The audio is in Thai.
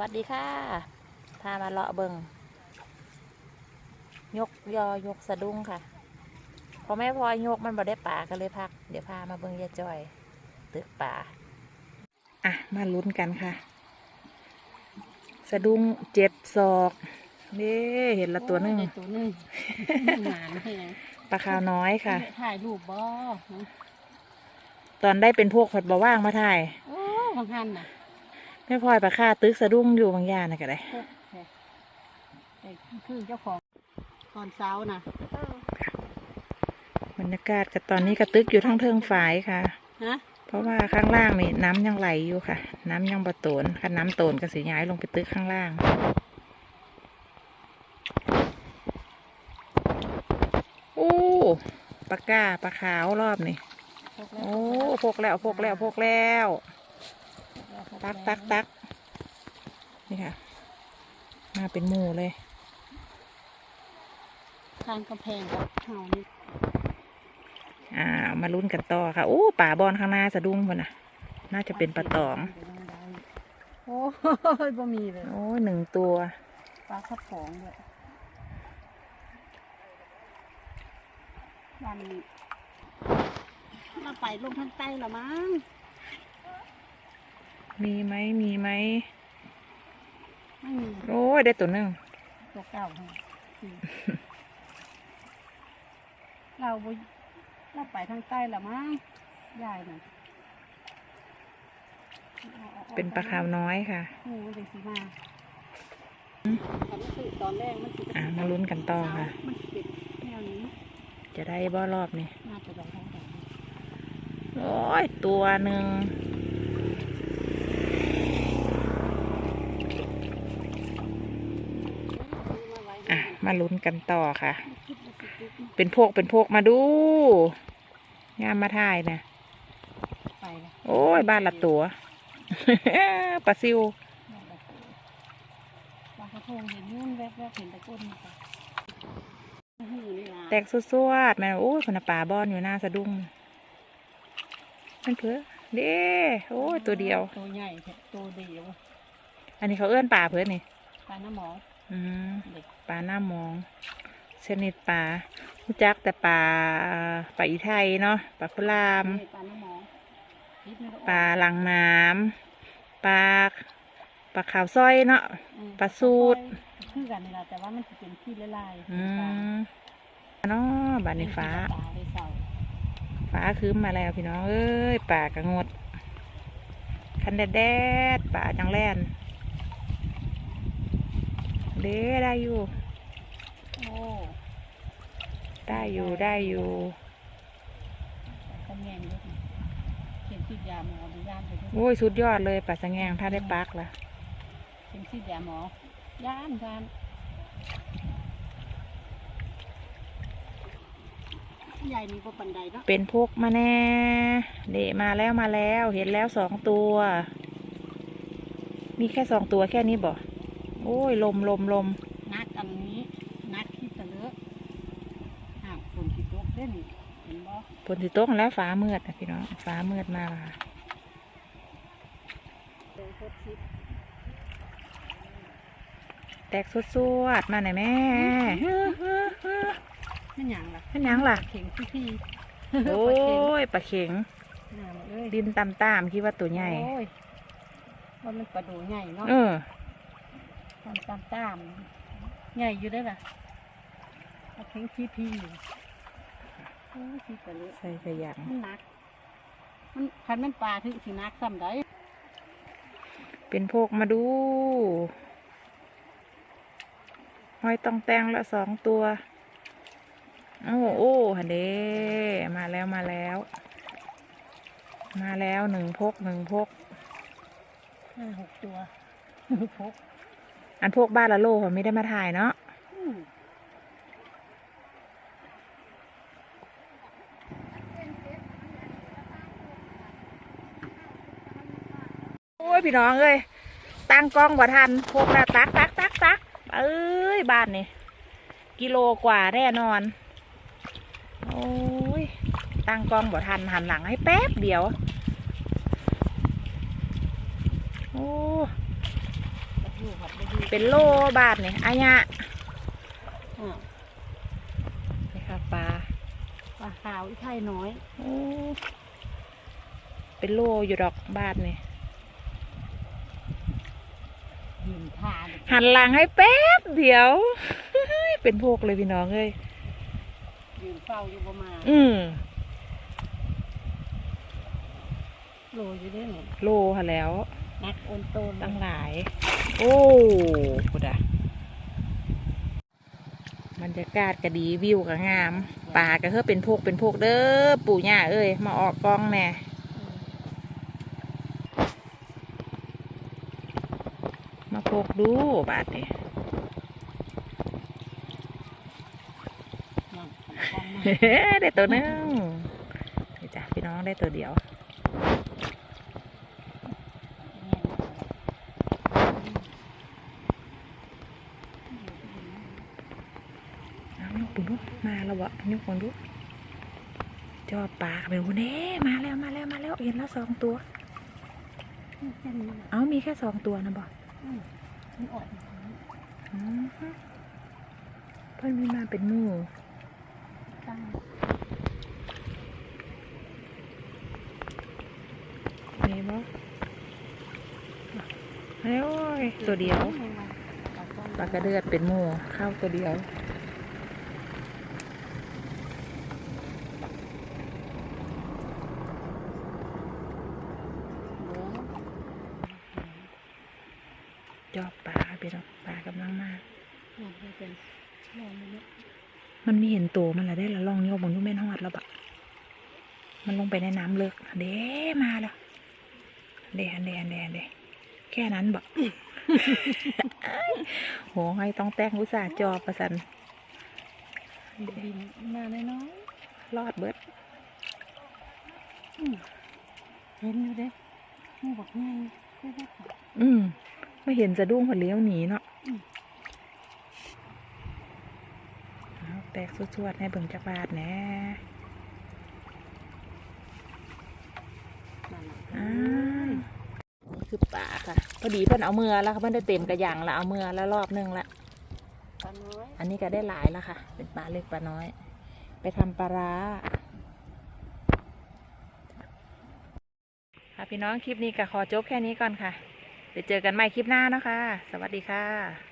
วัสดีค่ะพามาเลาะเบิงยกยอยกสะดุ้งค่ะ พอแม่พอยกมันบ่ได้ป่าก็เลยพัก เดี๋ยวพามาเบิงยายจอย ตึกป่าอะ มาลุ้นกันค่ะ สะดุ้งเจ็ดศอกนี่เห็นละตัวหนึ่งโอ้ยได้ตัวหนึ่งหมานให้ปลาขาวน้อยค่ะ ถ่ายรูปบ่ตอนได้เป็นพวกผัดบ่ว่างมาถ่ายโอ้ของท่านน่ะ แม่พลอยปลาค่าตึกสะดุ้งอยู่บางอย่างนะก็ได้พวกแท้แต่คือเจ้าของตอนเช้าน่ะบรรยากาศกับตอนนี้กระตึกอยู่ทั้งเทิงฝายค่ะฮะเพราะว่าข้างล่างนี่น้ำยังไหลอยู่ค่ะ น้ำยังบะโตนค่ะน้ำโตนก็สีย้ายลงไปตึกข้างล่างโอ้ปลาก้าปลาขาวรอบนี่พกแล้วโอ้พกแล้วพกแล้วพกแล้ว ตักตักตักนี่ค่ะ มาเป็นหมู่เลยทางกำแพงกับเฮานี่อ่า มาลุ้นกันต่อค่ะ โอ้ ป่าบอลข้างหน้าสะดุ้งคนน่ะน่าจะเป็นปลาตอง โอ้ยบ่มีเลย โอ้ยหนึ่งตัว ปลาขับของเลยวันนี้เราไปลงทางใต้ละมั้ง มีไหมมีไหมไม่มีโอ้ยได้ตัวหนึ่งตัวเก่าค่ะอืมเราบ่เราไปทางใต้ละมั้งยายน่ะอาออกเป็นปลาขาวน้อยค่ะโอ้มันเป็นสีมาตอนนี้คือตอนแรกมันคืออ่ามาลุ้นกันต่อค่ะมันสิเป็นแนวนี้จะได้บ่รอบนี้น่าจะได้เท่าไหร่โอ้ยตัวหนึ่งอะ มาลุ้นกันต่อค่ะ เป็นพวกเป็นพวกมาดูงามมาถ่ายนะไปละโอ้ยบ้านละตัวปลาซิวปลากระทงเห็นยุ่นแวบๆเห็นตะก้นนี่ค่ะหูนี่ล่ะแตกสวดๆแม่โอ้ยคนน่ะป่าบอนอยู่หน้าสะดุ้งมันเพื่อเด้โอ้ยตัวเดียว ตัวใหญ่แท้ตัวเดียว อันนี้เขาเอื้อนป่าเพื่อนนี่ปลาหน้าหมออืมเด็ก ปลาหน้ามองชนิดปลารู้จักแต่ปลาปลาอีไทยเนาะปลาคุรามปลาหน้าหมอนิดนึงก็ออกปลาลังน้ำปลาปลาขาวสร้อยเนาะอืมปลาสูตรคือกันนี่แหละแต่ว่ามันจะเป็นที่ลายๆอืปลามเนาะบานในฟ้าปลาเลยเสาฟ้าคืมมาแล้วพี่น้องเอ้ยป่ากระงดคันแดดแดดๆป่าจังแล่น เด้ได้อยู่ โอ้ได้อยู่ได้อยู่ตำแหน่งด้วยเข็มฉีดยาหมอดูย่านไปด้วยโอ้ยสุดยอดเลยป่าสะแงงถ้าได้ปักละเข็มฉีดยาหมอย่านย่านใหญ่นี่ก็ปันไดเนาะเป็นพวกมาแน่เดะมาแล้วมาแล้วเห็นแล้วสองตัว มีแค่สองตัวแค่นี้บ่ โอ้ยลมลมลมนักอันนี้นักที่ตะเลอะอ้าวฝนที่ตกเด้นี่เห็นบ่ฝนสิตกแล้วฟ้ามืดนะพี่น้องฟ้ามืดมากค่ะเดินโคตรชิดแตกสวดสวดๆมาหน่อยแม่เฮ้อเฮ้อเฮ้อนั่นหยังล่ะนั่นหยังล่ะเข็งที่ที่โอ้ปลาเข็งยปลาเข็งน้ำเอ้ยดินตามตามๆคิดว่าตัวใหญ่โอ้ยว่ามันปลาดูใหญ่เนาะเออ ตามตามตามใหญ่อยู่ได้อล่ะปลาเข็งที่ที่โอ้ยที่ตะเลอะใส่ขยันมันหนัก มันคันมันปลาถึงสิหนักซ้ำได้เป็นพวกมาดูห้อยต้องแต่งละสองตัว โอ้โอ้ฮันเดมาแล้วมาแล้ว มาแล้วหนึ่งพกหนึ่งพกห้าหกตัวพก อันพวกบ้านละโลเขาไม่ได้มาถ่ายเนาะโอ้ยพี่น้องเอ้ยตั้งกล้องบ่ทันพวกแล้วตักตักตักตักเอ้ยบ้านนี่กิโลกว่าแน่นอน โอ้ยตั้งกล้องบ่ทันหันหลังให้แป๊บเดียว โอ้ เป็นโลบาทนี่อายะอ่านี่ค่ะปลาปลาขาวอีไข่น้อยโอ้เป็นโลอยู่ดอกบาทนี่หินทานหันหลังให้แป๊บเดียว เป็นพวกเลยพี่น้องเอ้ยยืนเฝ้าอยู่ประมาณอืมโลอยู่ด้วยเนี่ยโลค่ะแล้ว นักโอนโตนตั้งหลาย โอ้พุดอะบรรยากาศก็ดีวิวก็งามป่าก็เฮ้เป็นพวกเป็นพวกเด้อปู่ย่าเอ้ยมาออกกล้องแน่มาพกดูบาทนี่นั่นขันกล้องมาได้ตัวหนึงนี่จ้ะพี่น้องได้ตัวเดียว เอา ยกปุ่นดูมาแล้ววะยกปุ่นดูจอปลาไปดูเน่มาแล้วมาแล้วมาแล้วเห็นแล้วสองตัว เอามีแค่สองตัวนะบอกมันออกอืมฮึเพิ่นมีมาเป็นหมู่ตั้งมีบ่เอ้ยตัวเดียวปลากระเดือดเป็นหมู่เข้าตัวเดียว จอบปลาพี่น้องปลากำลังมา มันมีเห็นตัวมันละได้ละลองโยกบนนู้นแม่นฮอดแล้วบะมันลงไปในน้ำเลิกเด้มาแล้วเด้อันเด้อันเด้อันเด้แค่นั้นบะโหให้ต้องแต่งอุตส่าห์จอบประสันบินมาน้อยรอดเบิดๆอืมเห็นอยู่เด้หมูบอกไงไม่ได้ค่ะอืมไม่เห็นสะดุ้งหัวเลี้ยวหนีเนาะ อืม เอา แตกสวดๆให้เบิ่งจักบาทแหน่นั่นน่ะอ้าวนี่คือป่าค่ะ พอดีเพิ่นเอาเมือแล้วค่ะเพิ่นได้เต็มกระยังแล้วเอาเมือแล้วรอบนึงละปลาน้อยอันนี้ก็ได้หลายแล้วค่ะ เป็นปลาเล็กปลาน้อย ไปทำปลาร้าค่ะพี่น้องคลิปนี้ก็ขอจบแค่นี้ก่อนค่ะ เดี๋ยวเจอกันใหม่คลิปหน้าเนาะคะ สวัสดีค่ะ